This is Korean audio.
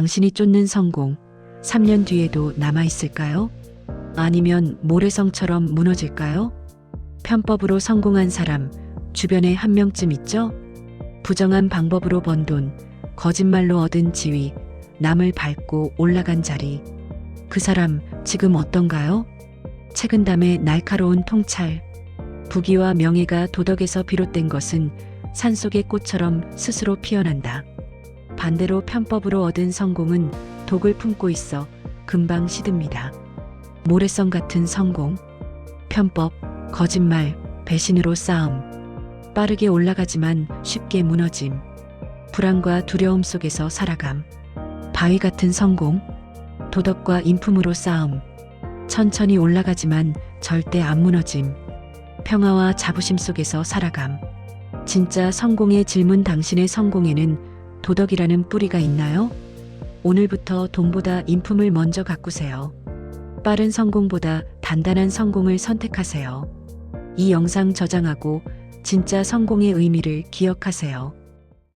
당신이 쫓는 성공 3년 뒤에도 남아있을까요? 아니면 모래성처럼 무너질까요? 편법으로 성공한 사람 주변에 한 명쯤 있죠? 부정한 방법으로 번 돈, 거짓말로 얻은 지위, 남을 밟고 올라간 자리. 그 사람 지금 어떤가요? 담에 날카로운 통찰. 부귀와 명예가 도덕에서 비롯된 것은 산속의 꽃처럼 스스로 피어난다. 반대로 편법으로 얻은 성공은 독을 품고 있어 금방 시듭니다. 모래성 같은 성공, 편법, 거짓말, 배신으로 싸움. 빠르게 올라가지만 쉽게 무너짐. 불안과 두려움 속에서 살아감. 바위 같은 성공, 도덕과 인품으로 싸움. 천천히 올라가지만 절대 안 무너짐. 평화와 자부심 속에서 살아감. 진짜 성공의 질문 당신의 성공에는 도덕이라는 뿌리가 있나요? 오늘부터 돈보다 인품을 먼저 가꾸세요. 빠른 성공보다 단단한 성공을 선택하세요. 이 영상 저장하고 진짜 성공의 의미를 기억하세요.